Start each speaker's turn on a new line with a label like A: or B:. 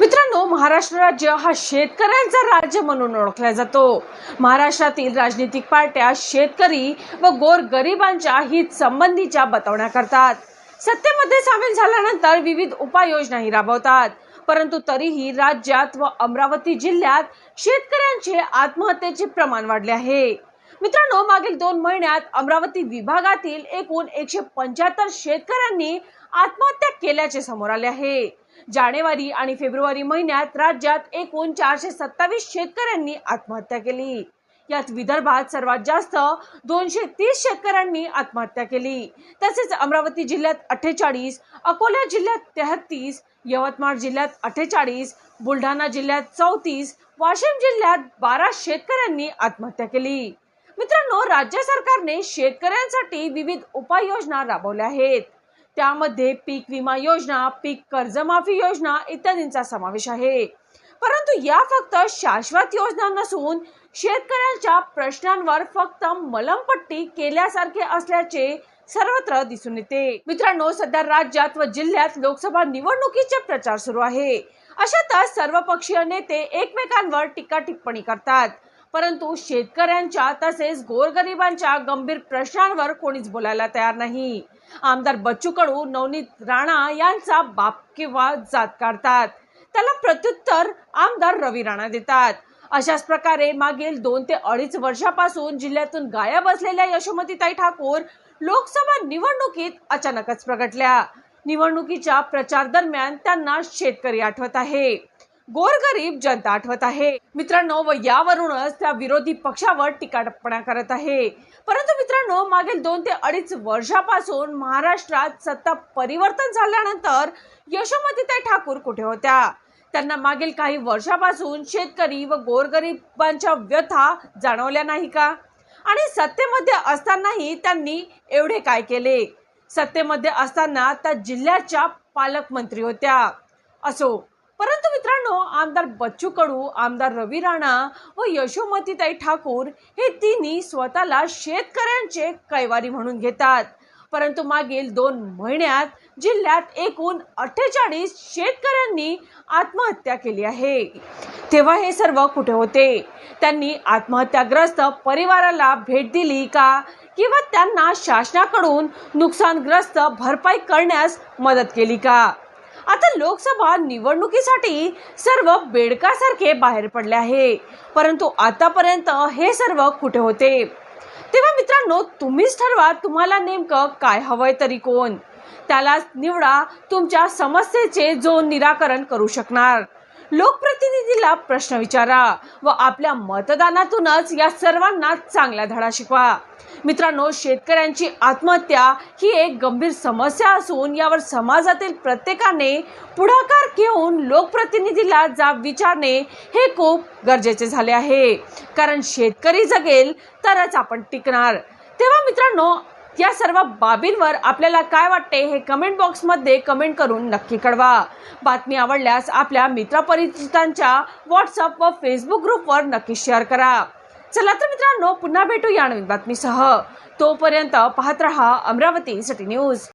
A: मित्रांनो महाराष्ट्र राज्य हा शेतकऱ्यांचा राज्य म्हणून ओळखला जातो. महाराष्ट्रातील राजनीतिक पार्ट्या शेतकरी व गोरगरिबांच्या हित संबंधीच्या बतावण्या करतात सत्तेमध्ये सामील झाल्यानंतर विविध उपाययोजनाही राबवतात. परंतु तरीही राज्यात व अमरावती जिल्ह्यात शेतकऱ्यांचे आत्महत्येचे प्रमाण वाढले आहे. मित्रांनो मागील दोन महिन्यात अमरावती विभागातील एकूण एकशे पंच्याहत्तर शेतकऱ्यांनी आत्महत्या केल्याचे समोर आले आहे. जानेवारी आणि फेब्रुवारी महिन्यात राज्यात एकूण चारशे सत्तावीस शेतकऱ्यांनी आत्महत्या केली. यात विदर्भात सर्वात जास्त दोनशे तीस शेतकऱ्यांनी आत्महत्या केली. तसेच अमरावती जिल्ह्यात अठ्ठेचाळीस अकोला जिल्ह्यात तेहतीस यवतमाळ जिल्ह्यात अठ्ठेचाळीस बुलढाणा जिल्ह्यात चौतीस वाशिम जिल्ह्यात बारा शेतकऱ्यांनी आत्महत्या केली. मित्रांनो राज्य सरकारने शेतकऱ्यांसाठी विविध उपाययोजना राबवल्या आहेत. त्यामध्ये पीक विमा योजना पीक कर्जमाफी योजना इत्यादींचा समावेश आहे. परंतु या फक्त शाश्वत योजना नसून शेतकऱ्यांच्या प्रश्नांवर फक्त मलमपट्टी केल्यासारखे असल्याचे सर्वत्र दिसून येते. मित्रांनो सध्या राज्यात व जिल्ह्यात लोकसभा निवडणुकीचे प्रचार सुरू आहे. अशातच सर्वपक्षीय नेते एकमेकांवर टीका टिप्पणी करतात. परंतु शेतकऱ्यांच्या तसेच गोरगरिबांच्या गंभीर प्रश्नांवर कोणीच बोलायला तयार नाही. आमदार बच्चू कडू नवनीत राणा यांचा बाप किंवा जात काढतात. त्याला प्रत्युत्तर आमदार रवी राणा देतात. अशाच प्रकारे मागील दोन ते अडीच वर्षापासून जिल्ह्यातून गायब असलेल्या यशोमतीताई ठाकूर लोकसभा निवडणुकीत अचानकच प्रगटल्या. निवडणुकीच्या प्रचार दरम्यान त्यांना शेतकरी आठवत आहे. गोरगरीब जनता आठवत आहे. मित्रांनो व यावरूनच त्या विरोधी पक्षावर टीका टिप्पण्या करत आहे. परंतु मित्रांनो मागील दोन ते अडीच वर्षापासून महाराष्ट्रात सत्ता परिवर्तन झाल्यानंतर यशोमतीताई ठाकूर कुठे होत्या? त्यांना मागील काही वर्षापासून शेतकरी व गोरगरिबांच्या व्यथा जाणवल्या नाही का? आणि सत्तेमध्ये असतानाही त्यांनी एवढे काय केले? सत्तेमध्ये असताना त्या जिल्ह्याच्या पालकमंत्री होत्या. असो परंतु मित्रांनो आमदार बच्चू कडू आमदार रवी राणा व यशोमतीताई ठाकूर हे तिन्ही स्वतःला शेतकऱ्यांचे कैवारी म्हणून घेतात. परंतु मागील दोन महिन्यात जिल्ह्यात एकूण अठ्ठेचाळीस शेतकऱ्यांनी आत्महत्या केली आहे. तेव्हा हे सर्व कुठे होते? त्यांनी आत्महत्याग्रस्त परिवाराला भेट दिली का? किंवा त्यांना शासनाकडून नुकसानग्रस्त भरपाई करण्यास मदत केली का? आता लोकसभा निवडणुकीसाठी सर्व बेडकासारखे बाहेर पडले आहे. परंतु आतापर्यंत हे सर्व कुठे होते? तेव्हा मित्रांनो तुम्हीच ठरवा तुम्हाला नेमकं काय हवंय तरी कोण. त्यालाच निवडा तुमच्या समस्येचे जो निराकरण करू शकणार. लोकप्रतिनिधीला प्रश्न विचारा व आपल्या मतदानातूनच या सर्वांना चांगला धडा शिकवा. मित्रांनो शेतकऱ्यांची आत्महत्या ही एक गंभीर समस्या असून यावर समाजातील प्रत्येकाने पुढाकार घेऊन लोकप्रतिनिधीला जाब विचारणे हे खूप गरजेचे झाले आहे. कारण शेतकरी जगेल तरच आपण टिकणार. तेव्हा मित्रांनो या सर्व बाबींवर आपल्याला काय वाटते हे कमेंट बॉक्समध्ये कमेंट करून नक्की कळवा. बातमी आवडल्यास आपल्या मित्रपरिचितांच्या व्हॉट्सअप व फेसबुक ग्रुपवर नक्की शेअर करा. चला तर मित्रांनो पुन्हा भेटू या नवीन बातमीसह. तोपर्यंत पाहत रहा अमरावती सिटी न्यूज.